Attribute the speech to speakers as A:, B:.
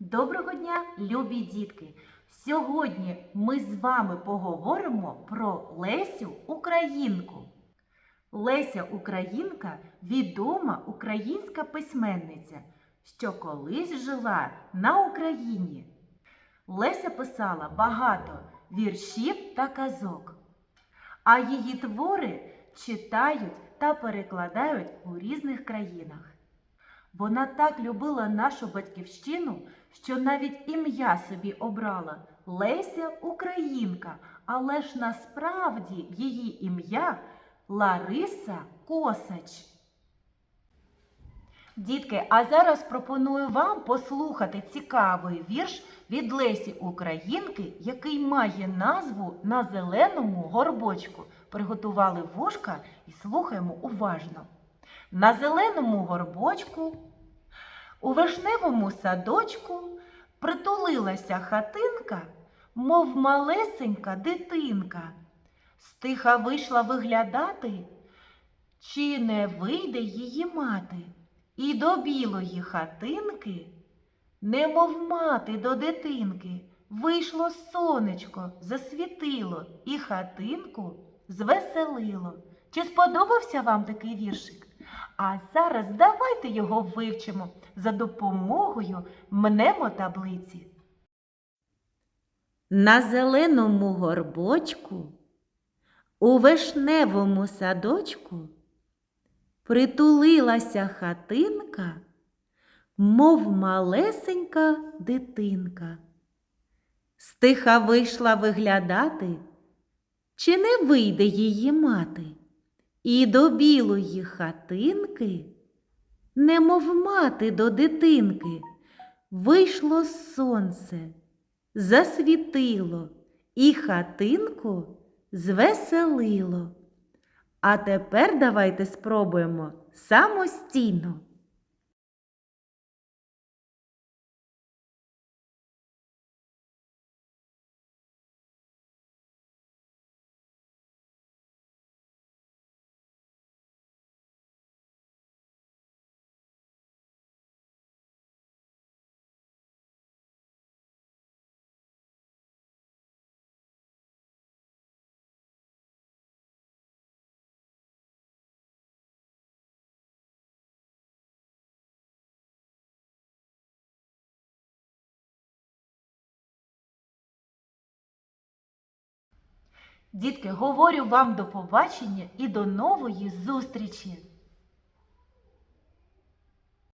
A: Доброго дня, любі дітки! Сьогодні ми з вами поговоримо про Лесю Українку. Леся Українка відома українська письменниця, що колись жила на Україні. Леся писала багато віршів та казок, а її твори читають та перекладають у різних країнах. Вона так любила нашу батьківщину, що навіть ім'я собі обрала Леся Українка, але ж насправді її ім'я Лариса Косач. Дітки, а зараз пропоную вам послухати цікавий вірш від Лесі Українки, який має назву На зеленому горбочку. Приготували вушка і слухаємо уважно. На зеленому горбочку, у вишневому садочку притулилася хатинка, мов малесенька дитинка. Стиха вийшла виглядати, чи не вийде її мати, і до білої хатинки, немов мати до дитинки, вийшло сонечко, засвітило і хатинку звеселило. Чи сподобався вам такий віршик? А зараз давайте його вивчимо за допомогою мнемотаблиці. На зеленому горбочку, у вишневому садочку притулилася хатинка, мов малесенька дитинка. Стиха вийшла виглядати, чи не вийде її мати. І до білої хатинки, немов мати до дитинки, вийшло сонце, засвітило і хатинку звеселило. А тепер давайте спробуємо самостійно. Дітки, говорю вам до побачення і до нової зустрічі!